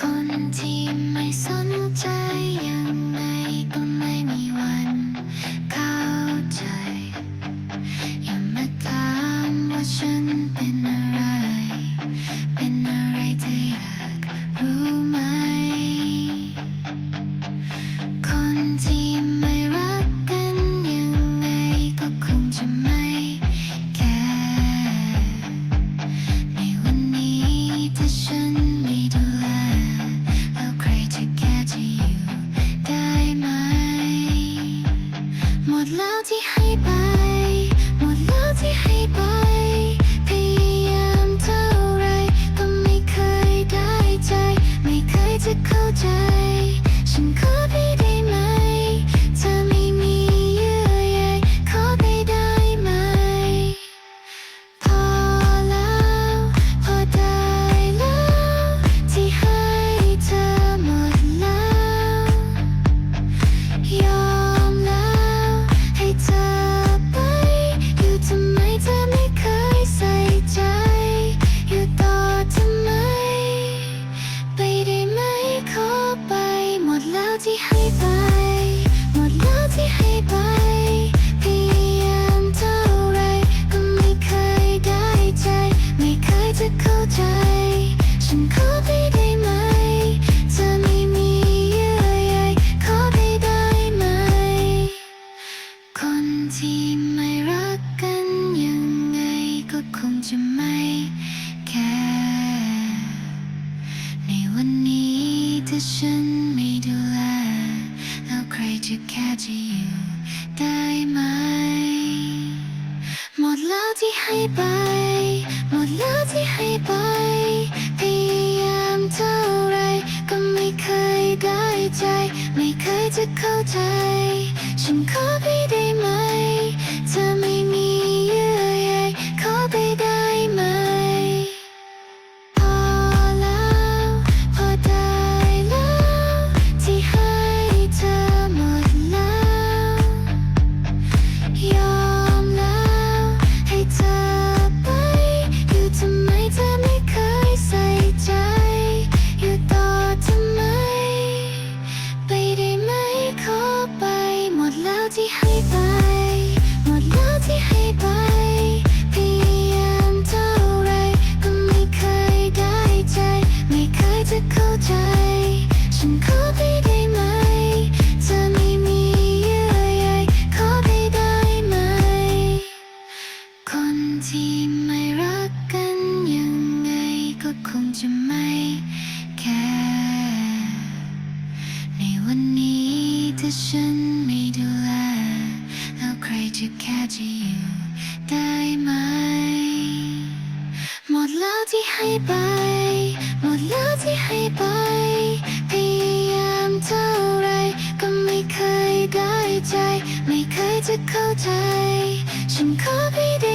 คนที่ไม่สนใจ แล้วที่ จะไม่แค่ในวันนี้ถ้าฉันไม่ดูแลแล้วใครจะแค่จะอยู่ได้ไหม หมดแล้วที่ให้ไป หมดแล้วที่ให้ไปพยายามเท่าไรก็ไม่เคยได้ใจ ไม่เคยจะเข้าใจ ฉันขอพี่ได้ไหมเธอไม่ ฉันขอได้ไหม เธไม่มีเยื่อใยขอได้ไหม คนที่ไม่รักกันยังไงก็คงจะไม่แค่ ในวันนี้ถ้าฉันไม่ดูแล แล้วใครจะแค่จะอยู่ได้ไหม หมดแล้วที่ให้ไป จะเข้าใจ ฉันขอเพียง